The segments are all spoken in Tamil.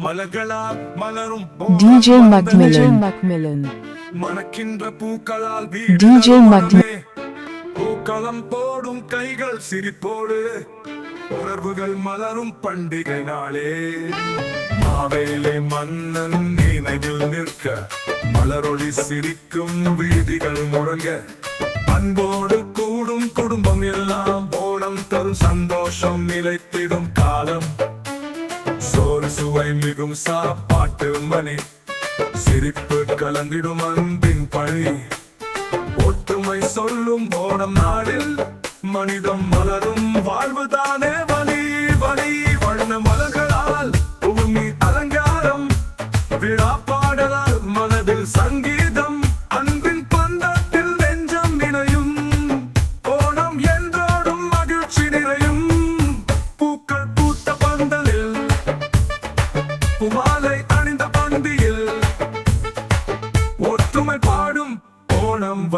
மலர்களால் மலரும் DJ ஓணம் Macmillan. வந்ததே. மணக்கின்ற பூக்களால் DJ வீடுகளே பூக்களம் போடும் கைகள் சிரிப்போடு. உணர்வுகள் மலரும் பண்டிகை நாளே. மாவேலே மன்னன் நினைவில் நிற்க. மலரொளி சிரிக்கும் வீதிகள் முழங்க. அன்போடு கூடும் குடும்பம் எல்லாம் ஓணம் தரும் சந்தோஷம் நிலைத்திடும் காலம். சுவை மிகும் சாப்பாட்டு மணி. சிரிப்பு கலந்திடும் அன்பின் பழி. ஒற்றுமை சொல்லும் ஓணம் நாளில் மனிதம் மலரும் வாழ்வுதானே?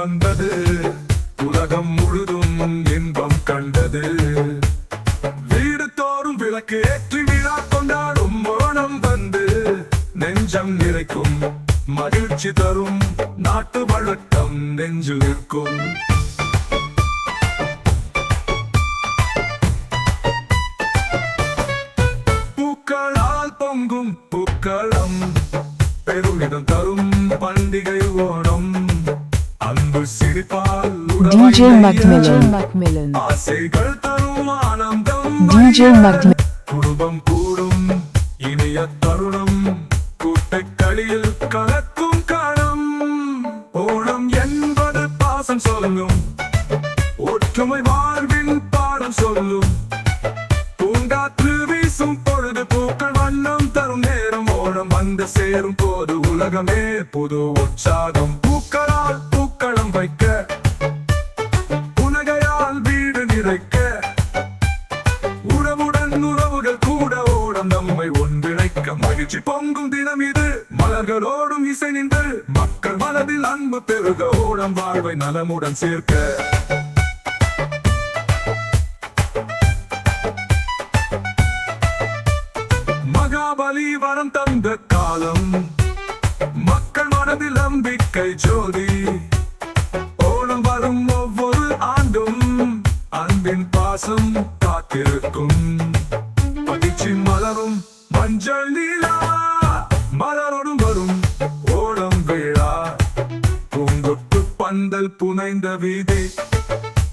வந்தது. உலகம் முழுதும் இன்பம் கண்டது. வீடு தோறும் விளக்கு ஏற்றி விழா கொண்டாடும் மோனம் வந்து நெஞ்சம் நிறைக்கும். மகிழ்ச்சி தரும் நாட்டு வழக்கம் நெஞ்சு நிற்கும். பூக்களால் பொங்கும் பூக்களம் பெருமிதம் தரும் பண்டிகை ஓணம். அன்பு சிரிப்பால் DJ உறவை Macmillan. ஆசைகள் தரும் ஆனந்தம் வழிய Macmillan. குடும்பம் கூடும் இனிய தருணம். கூட்டக்களியில் கலக்கும் காலம் ஓணம் என்பது பாசம் சொல்லும். ஒற்றுமை வாழ்வின் பாடம் சொல்லும். பூங்காற்று வீசும் பொழுது பூக்கள் வண்ணம் தரும் நேரம். ஓணம் வந்து சேரும் போது உலகமே புது உற்சாகம். பூக்களால் பூக்களம் வைக்க புனகையால் வீடு நிறைக்க உறவுடன் உறவுகள் கூட ஓடம் நம்மை ஒன்றிணைக்க மகிழ்ச்சி பொங்கும் தினம் இது. மலர்களோடும் இசை நின்று மக்கள் மனதில் அன்பு பெருக ஓடம் வாழ்வை நலமுடன் சேர்க்க. மகாபலி வரம் தந்த காலம் மக்கள் மனதில் நம்பிக்கை ஜோதி. மலரோடும் வரும் ஓடம் விழா. பூங்கொட்டு பந்தல் புனைந்த வீதி.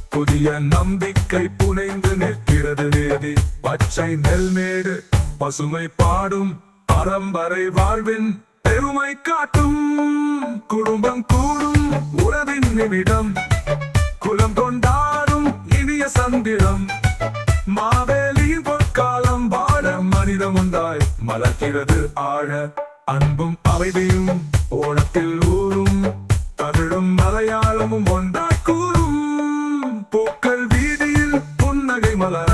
புதிய நம்பிக்கை புனைந்து நிற்கிறது வேதி பச்சை நெல்மேடு பசுமை பாடும் பரம்பரை வாழ்வின் பெருமை காட்டும். குடும்பம் கூடும் உறவின் நிமிடம். குலம் கொண்டாடும் இனிய சந்திரம் மாவேலி பொற்காலம் வாழ மனிதம் உண்டாய் மலர்கிறது ஆழ அன்பும் அமைதியும் ஓணத்தில் ஊரும் தமிழும் மலையாளமும் ஒன்றாய் கூறும். பூக்கள் வீதியில் புன்னகை மலர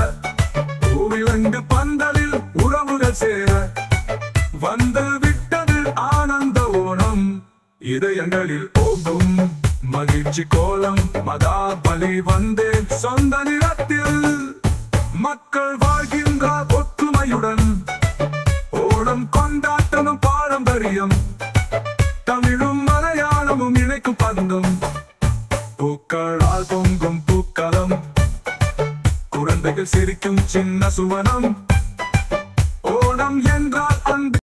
பூவிலங்கு பந்தலில் உறவுகள் சேர. வந்து விட்டது ஆனந்த ஓணம் இதயங்களில் ஓடும் மகிழ்ச்சி கோலம் மதா பலி வந்தேன். சொந்த நிறத்தில் மக்கள் வாழ்கின்ற ஒத்து பூக்களால் பொங்கும் பூக்களம் குழந்தைகள் சிரிக்கும் சின்ன சுவனம் ஓணம் என்றால் அன்பு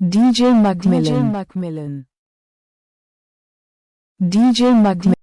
DJ Macmillan. DJ Macmillan. DJ Magma